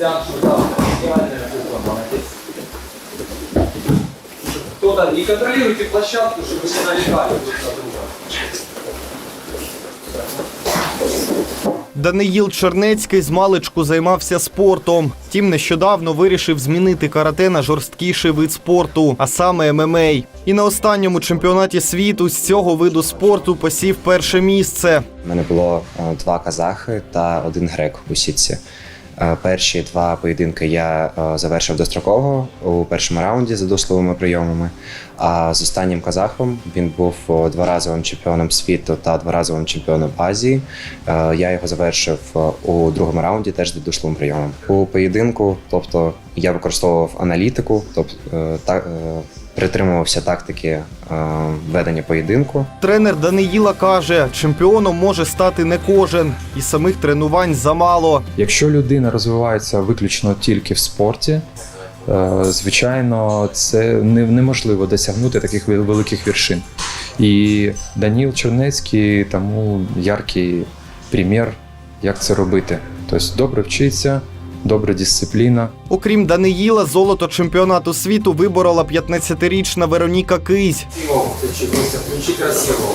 Стянку, да, идеальная молодец. Кто-то, и контролируйте площадку, чтобы все налегали друг на друга. Даниїл Чернецький з маличку займався спортом. Втім, нещодавно вирішив змінити карате на жорсткіший вид спорту, а саме ММА. І на останньому чемпіонаті світу з цього виду спорту посів перше місце. У мене було е, два казахи та один грек у сітці. Е, Перші два поєдинки я е, завершив достроково у першому раунді за досlovими прийомами. А з останнім казахом він був дворазовим чемпіоном світу та дворазовим чемпіоном Азії. Е, Я його завершив у другому раунді теж за досlovим прийомом. У поєдинку, тобто я використовував аналітику, тобто та, е, притримувався тактики е, ведення поєдинку. Тренер Даниїла каже, чемпіоном може стати не кожен, і самих тренувань замало. Якщо людина розвивається виключно тільки в спорті, е, звичайно, це не- неможливо досягнути таких великих вершин. І Даніл Чернецький тому яркий примір, як це робити. Тобто добре вчиться, добра дисципліна. Окрім Даниїла, золото чемпіонату світу виборола 15-річна Вероніка Кизь. Включи, Костя, красиво.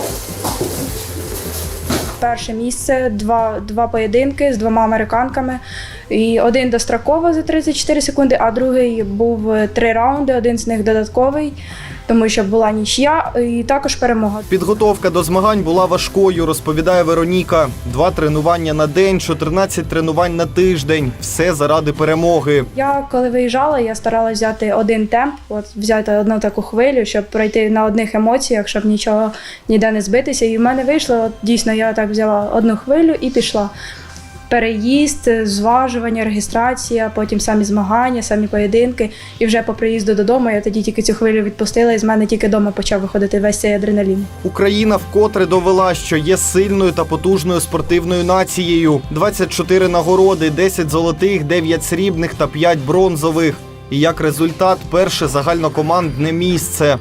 Перше місце, два, два поєдинки з двома американками. І один достроково за 34 секунди, а другий був три раунди, один з них додатковий, тому що була нічия і також перемога. Підготовка до змагань була важкою, розповідає Вероніка. Два тренування на день, 14 тренувань на тиждень. Все заради перемоги. Я коли виїжджала, я старалася взяти один темп, от взяти одну таку хвилю, щоб пройти на одних емоціях, щоб нічого ніде не збитися. І в мене вийшло, от, дійсно, я так взяла одну хвилю і пішла. Переїзд, зважування, реєстрація, потім самі змагання, самі поєдинки. І вже по приїзду додому я тоді тільки цю хвилю відпустила, і з мене тільки вдома почав виходити весь цей адреналін. Україна вкотре довела, що є сильною та потужною спортивною нацією. 24 нагороди, 10 золотих, 9 срібних та 5 бронзових. І як результат, перше загальнокомандне місце.